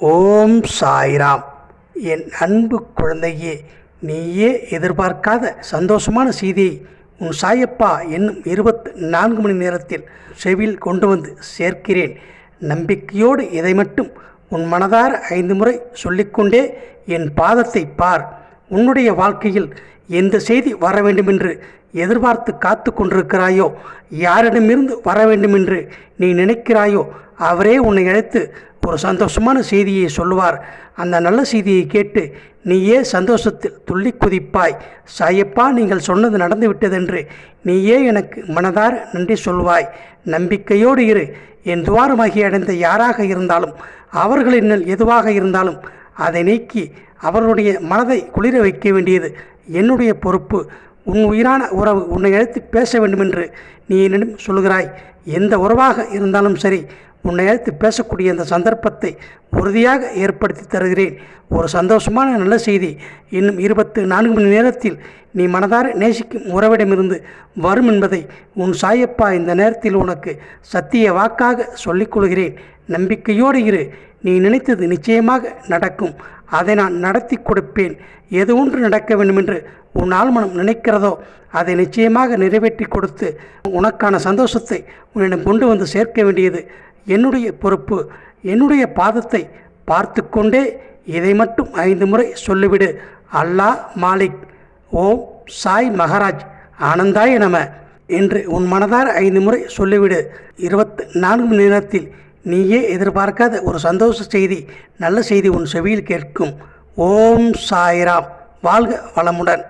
ஓம் சாய்ராம். என் அன்பு குழந்தையே நீயே எதிர்பார்க்காத சந்தோஷமான செய்தியை உன் சாயப்பா என்னும் இருபத்து நான்கு மணி நேரத்தில் செவியில் கொண்டு வந்து சேர்க்கிறேன். நம்பிக்கையோடு இதை மட்டும் உன் மனதார ஐந்து முறை சொல்லிக்கொண்டே என் பாதத்தை பார். உன்னுடைய வாழ்க்கையில் எந்த செய்தி வர வேண்டுமென்று எதிர்பார்த்து காத்து கொண்டிருக்கிறாயோ யாரிடமிருந்து வர வேண்டுமென்று நீ நினைக்கிறாயோ அவரே உன்னை அழைத்து ஒரு சந்தோஷமான செய்தியை சொல்லுவார். அந்த நல்ல செய்தியை கேட்டு நீயே சந்தோஷத்தில் துள்ளி குதிப்பாய். சாயப்பா நீங்கள் சொன்னது நடந்து விட்டதென்று. நீயே எனக்கு மனதார நன்றி சொல்வாய். நம்பிக்கையோடு இரு. என் துவாரமாகி அடைந்த யாராக இருந்தாலும் அவர்களின் எதுவாக இருந்தாலும் அதை நீக்கி அவருடைய மனதை குளிர வைக்க வேண்டியது என்னுடைய பொறுப்பு. உன் உயிரான உறவு உன்னை அழைத்து பேச வேண்டுமென்று நீ என்னிடம் சொல்கிறாய் எந்த உறவாக இருந்தாலும் சரி உன்னை அழைத்து பேசக்கூடிய அந்த சந்தர்ப்பத்தை உறுதியாக ஏற்படுத்தி தருகிறேன். ஒரு சந்தோஷமான நல்ல செய்தி. இன்னும் இருபத்து நான்கு மணி நேரத்தில் நீ மனதார நேசிக்கும் உறவிடமிருந்து வரும் என்பதை உன் சாயப்பா இந்த நேரத்தில் உனக்கு சத்திய வாக்காக சொல்லிக் கொள்கிறேன். நம்பிக்கையோடு இரு. நீ நினைத்தது நிச்சயமாக நடக்கும். அதை நான் நடத்தி கொடுப்பேன். எது ஒன்று நடக்க வேண்டுமென்று உன் ஆழ்மனம் நினைக்கிறதோ அதை நிச்சயமாக நிறைவேற்றி கொடுத்து உனக்கான சந்தோஷத்தை உன்னிடம் கொண்டு வந்து சேர்க்க வேண்டியது என்னுடைய பொறுப்பு. என்னுடைய பாதத்தை பார்த்து கொண்டே இதை மட்டும் ஐந்து முறை சொல்லிவிடு. அல்லாஹ் மாலிக். ஓம் சாய் மகாராஜ். ஆனந்தாய நம. என்று உன் மனதார ஐந்து முறை சொல்லிவிடு. இருபத்து நான்கு மணி நேரத்தில் நீயே எதிர்பார்க்காத ஒரு சந்தோஷ செய்தி நல்ல செய்தி உன் செவியில் கேட்கும். ஓம் சாய்ராம். வாழ்க வளமுடன்.